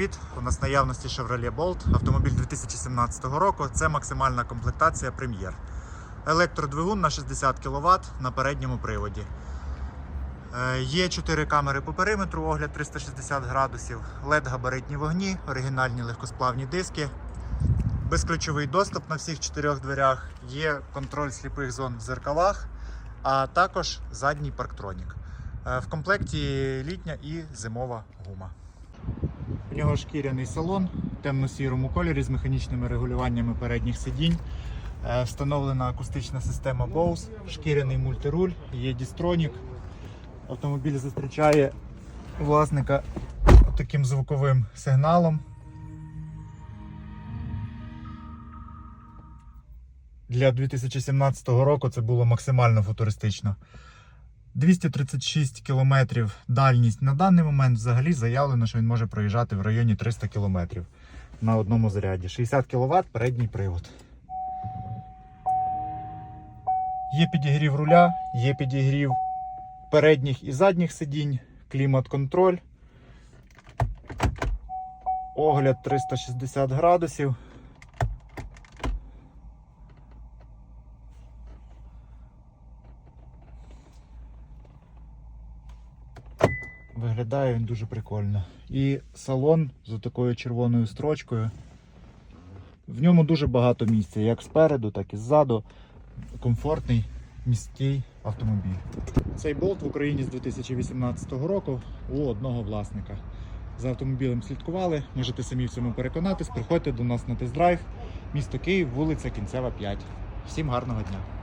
привіт! У нас наявності Chevrolet Bolt, автомобіль 2017 року. Це максимальна комплектація прем'єр. Електродвигун на 60 кВт на передньому приводі. Е, Є 4 камери по периметру, огляд 360 градусів, LED габаритні вогні, оригінальні легкосплавні диски, безключовий доступ на всіх чотирьох дверях, є контроль сліпих зон в зеркалах, а також задній парктронік. Е, В комплекті літня і зимова гума. У нього шкіряний салон в темно-сірому кольорі з механічними регулюваннями передніх сидінь. Е, Встановлена акустична система Bose, шкіряний мультируль, є дістронік. Автомобіль зустрічає власника таким звуковим сигналом. Для 2017 року це було максимально футуристично. 236 кілометрів дальність на даний момент взагалі заявлено, що він може проїжджати в районі 300 кілометрів на одному заряді. 60 кВт передній привод. Є підігрів руля, є підігрів передніх і задніх сидінь, клімат-контроль. Огляд 360 градусів. Виглядає він дуже прикольно. І салон з такою червоною строчкою. В ньому дуже багато місця, як спереду, так і ззаду. Комфортний міський автомобіль. Цей болт в Україні з 2018 року у одного власника. За автомобілем слідкували, можете самі в цьому переконатись. Приходьте до нас на тест-драйв. Місто Київ, вулиця Кінцева 5. Всім гарного дня!